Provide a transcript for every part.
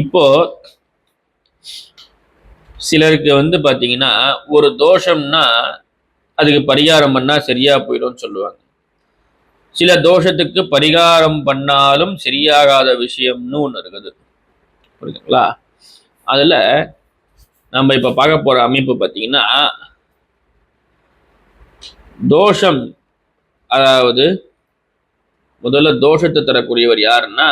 இப்போ சிலருக்கு வந்து பார்த்தீங்கன்னா ஒரு தோஷம்னா அதுக்கு பரிகாரம் பண்ணால் சரியா போயிடும்னு சொல்லுவாங்க. சில தோஷத்துக்கு பரிகாரம் பண்ணாலும் சரியாகாத விஷயம்னு ஒன்று இருக்குது. புரியுதுங்களா? அதில் நம்ம இப்போ பார்க்க போகிற அமைப்பு பார்த்தீங்கன்னா தோஷம் அதாவது முதல்ல தோஷத்தை தரக்கூடியவர் யாருன்னா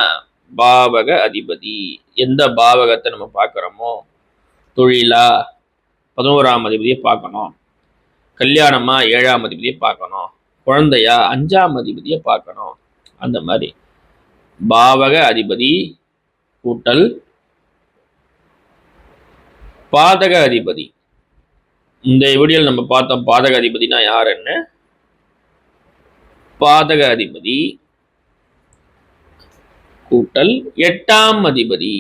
பாவக அதிபதி. எந்த பாவகத்தை நம்ம பார்க்குறோமோ தொழிலா பதினோராம் அதிபதியை பார்க்கணும். கல்யாணமா ஏழாம் அதிபதியை பார்க்கணும். குழந்தையா அஞ்சாம் அதிபதியை பார்க்கணும். அந்த மாதிரி. பாவக அதிபதி கூட்டல். பாதக அதிபதி. இந்த வீடியோவில் நம்ம பார்த்தோம் பாதக அதிபதினா யாருன்னு? பாதக அதிபதி. கூட்டல் எட்டாம் அதிபதி.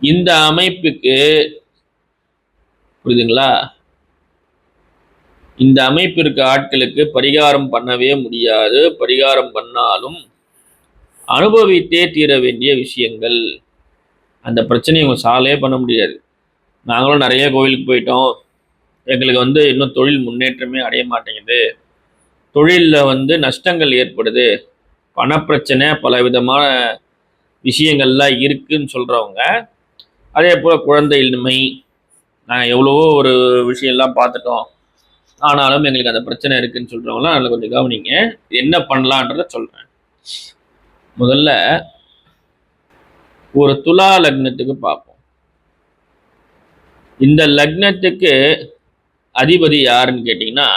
இந்த அமைப்புக்கு புரியுதுங்களா? இந்த அமைப்பிற்கு ஆட்களுக்கு பரிகாரம் பண்ணவே முடியாது. பரிகாரம் பண்ணாலும் அனுபவித்தே தீர வேண்டிய விஷயங்கள். அந்த பிரச்சனையை இவங்க சாலே பண்ண முடியாது. நாங்களும் நிறைய கோவிலுக்கு போயிட்டோம். எங்களுக்கு வந்து இன்னும் தொழில் முன்னேற்றமே அடைய மாட்டேங்குது. தொழிலில் வந்து நஷ்டங்கள் ஏற்படுது. பணப்பிரச்சனை பல விதமான விஷயங்கள்லாம் இருக்குன்னு சொல்கிறவங்க அதே போல் குழந்தையின்மை நாங்கள் எவ்வளவோ ஒரு விஷயம்லாம் பார்த்துட்டோம். ஆனாலும் எங்களுக்கு அந்த பிரச்சனை இருக்குன்னு சொல்கிறவங்களாம் அதில் கொஞ்சம் கவனிங்க. என்ன பண்ணலான்றத சொல்கிறேன் முதல்ல ஒரு துலா லக்னத்துக்கு பார்ப்போம். இந்த லக்னத்துக்கு அதிபதி யாருன்னு கேட்டிங்கன்னா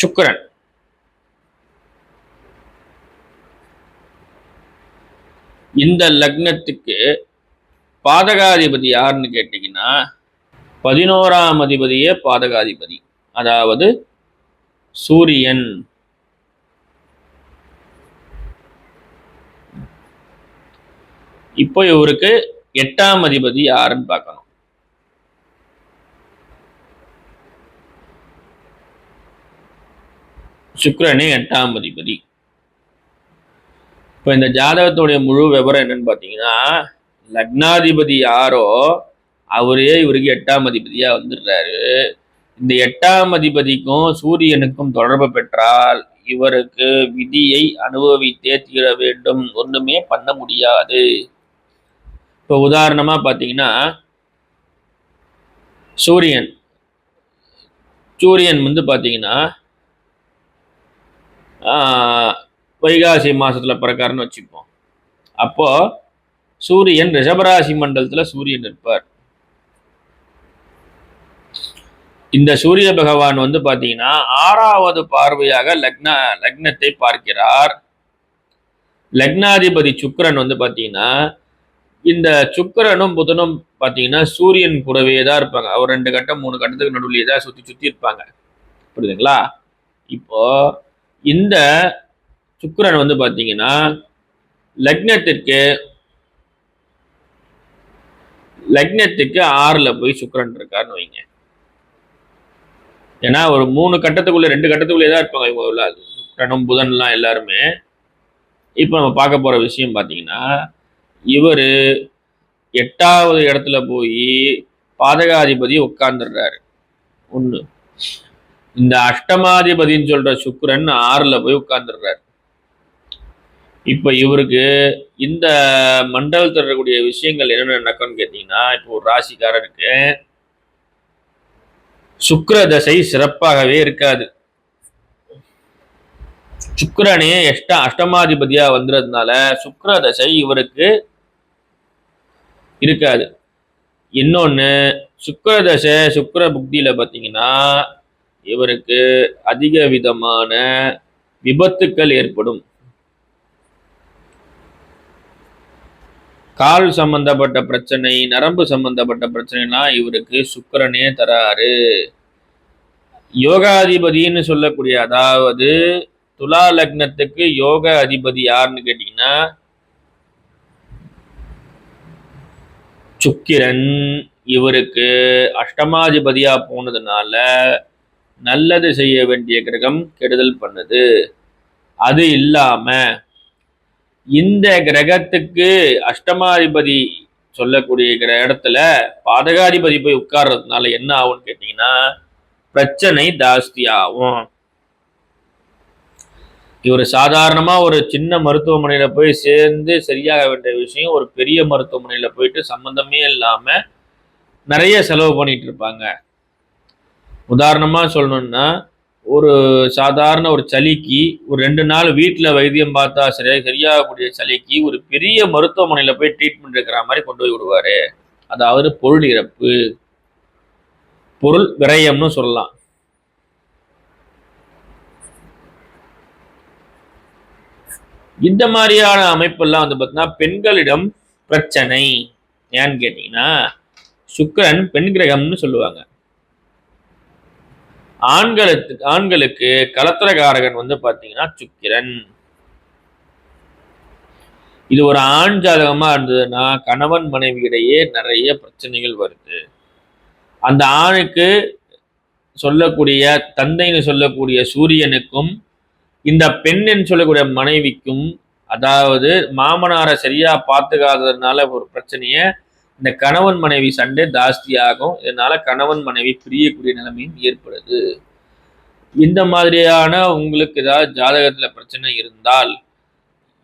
சுக்கரன். இந்த லக்னத்துக்கு பாதகாதிபதி யாருன்னு கேட்டிங்கன்னா பதினோராம் அதிபதியே பாதகாதிபதி. அதாவது சூரியன். இப்போ இவருக்கு எட்டாம் அதிபதி யாருன்னு பார்க்கணும். சுக்கரனே எட்டாம் அதிபதி. இப்போ இந்த ஜாதகத்துடைய முழு விவரம் என்னன்னு பார்த்தீங்கன்னா லக்னாதிபதி யாரோ அவரே இவருக்கு எட்டாம் அதிபதியாக வந்துடுறாரு. இந்த எட்டாம் அதிபதிக்கும் சூரியனுக்கும் தொடர்பு பெற்றால் இவருக்கு விதியை அனுபவித்தே தீர வேண்டும். ஒன்றுமே பண்ண முடியாது. இப்போ உதாரணமாக பார்த்தீங்கன்னா சூரியன். சூரியன் வந்து பார்த்தீங்கன்னா வைகாசி மாதத்தில் பிறக்காருன்னு வச்சுப்போம். அப்போ சூரியன் ரிஷபராசி மண்டலத்தில் சூரியன் இருப்பார். இந்த சூரிய பகவான் வந்து பார்த்தீங்கன்னா ஆறாவது பார்வையாக லக்ன லக்னத்தை பார்க்கிறார். லக்னாதிபதி சுக்கரன் வந்து பார்த்தீங்கன்னா இந்த சுக்கரனும் புதனும் பார்த்தீங்கன்னா சூரியன் கூடவே தான் இருப்பாங்க. அவர் ரெண்டு கட்டம் மூணு கட்டத்துக்கு நடுவில் தான் சுற்றி சுற்றி இருப்பாங்க. புரியுதுங்களா? இப்போ இந்த சுக்கரன் வந்து பார்த்தீங்கன்னா லக்னத்திற்கு லக்னத்துக்கு ஆறுல போய் சுக்கரன் இருக்காருன்னு வைங்க. ஏன்னா ஒரு மூணு கட்டத்துக்குள்ள ரெண்டு கட்டத்துக்குள்ளே தான் இருப்பாங்க இவங்க உள்ள புதன்லாம் எல்லாருமே. இப்போ நம்ம பார்க்க போற விஷயம் பார்த்தீங்கன்னா இவர் எட்டாவது இடத்துல போய் பாதகாதிபதி உட்கார்ந்துடுறாரு. ஒன்று இந்த அஷ்டமாதிபதின்னு சொல்ற சுக்கரன் ஆறுல போய் உட்கார்ந்துடுறார். இப்போ இவருக்கு இந்த மண்டலத்தில் இருக்கக்கூடிய விஷயங்கள் என்னென்ன நடக்கும்னு கேட்டீங்கன்னா இப்போ ஒரு ராசிக்காரருக்கு சுக்கர தசை சிறப்பாகவே இருக்காது. சுக்கரனே எஷ்ட அஷ்டமாதிபதியா வந்துறதுனால சுக்கர தசை இவருக்கு இருக்காது. இன்னொன்று சுக்கர தசை சுக்கர புக்தியில் பார்த்தீங்கன்னா இவருக்கு அதிக விதமான விபத்துக்கள் ஏற்படும். கால் சம்பந்தப்பட்ட பிரச்சனை நரம்பு சம்பந்தப்பட்ட பிரச்சனைலாம் இவருக்கு சுக்கிரனே தராரு. யோகாதிபதின்னு சொல்லக்கூடிய அதாவது துலா லக்னத்துக்கு யோக அதிபதி யாருன்னு கேட்டீங்கன்னா சுக்கிரன். இவருக்கு அஷ்டமாதிபதியா போனதுனால நல்லது செய்ய வேண்டிய கிரகம் கெடுதல் பண்ணுது. அது இல்லாம இந்த கிரகத்துக்கு அஷ்டமாதிபதி சொல்லக்கூடிய கிர இடத்துல பாதகாதிபதி போய் உட்கார்றதுனால என்ன ஆகும்னு கேட்டீங்கன்னா பிரச்சனை ஜாஸ்தி ஆகும். இவர் சாதாரணமா ஒரு சின்ன மருத்துவமனையில போய் சேர்ந்து சரியாக வேண்டிய விஷயம் ஒரு பெரிய மருத்துவமனையில போயிட்டு சம்பந்தமே இல்லாம நிறைய செலவு பண்ணிட்டு இருப்பாங்க. உதாரணமாக சொல்லணும்னா ஒரு சாதாரண ஒரு சளிக்கு ஒரு ரெண்டு நாள் வீட்டில் வைத்தியம் பார்த்தா சரியாக சரியாகக்கூடிய சளிக்கு ஒரு பெரிய மருத்துவமனையில் போய் ட்ரீட்மெண்ட் இருக்கிற மாதிரி கொண்டு போய் விடுவார். அதாவது பொருள் இறப்பு. பொருள் விரயம்னு சொல்லலாம். இந்த மாதிரியான அமைப்பெல்லாம் வந்து பார்த்தீங்கன்னா பெண்களிடம் பிரச்சனை. ஏன்னு கேட்டீங்கன்னா சுக்கிரன் பெண் கிரகம்னு சொல்லுவாங்க. ஆண்களுக்கு ஆண்களுக்கு கலத்திரகாரகன் வந்து பார்த்தீங்கன்னா சுக்கிரன். இது ஒரு ஆண் ஜாதகமா இருந்ததுன்னா கணவன் மனைவி இடையே நிறைய பிரச்சனைகள் வருது. அந்த ஆணுக்கு சொல்லக்கூடிய தந்தைன்னு சொல்லக்கூடிய சூரியனுக்கும் இந்த பெண்ணுன்னு சொல்லக்கூடிய மனைவிக்கும் அதாவது மாமனாரை சரியா பார்த்துக்காததுனால ஒரு பிரச்சனையை இந்த கணவன் மனைவி சண்டை ஜாஸ்தியாகும். இதனால கணவன் மனைவி பிரியக்கூடிய நிலைமையும் ஏற்படுது. இந்த மாதிரியான உங்களுக்கு ஏதாவது ஜாதகத்துல பிரச்சனை இருந்தால்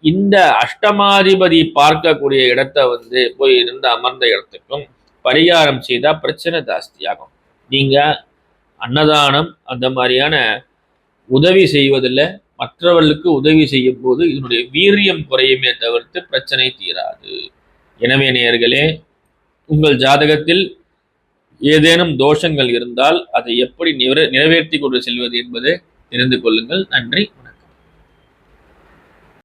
இந்த அஷ்டமாதிபதி பார்க்கக்கூடிய இடத்த வந்து போய் இருந்து அமர்ந்த இடத்துக்கும் பரிகாரம் செய்தால் பிரச்சனை ஜாஸ்தியாகும். நீங்கள் அன்னதானம் அந்த மாதிரியான உதவி செய்வதில் மற்றவர்களுக்கு உதவி செய்யும் போது இதனுடைய வீரியம் குறையுமே தவிர்த்து பிரச்சனை தீராது. எனவே நேர்களே உங்கள் ஜாதகத்தில் ஏதேனும் தோஷங்கள் இருந்தால் அதை எப்படி நிறைவேற்றி கொண்டு செல்வது என்பதை தெரிந்து கொள்ளுங்கள். நன்றி.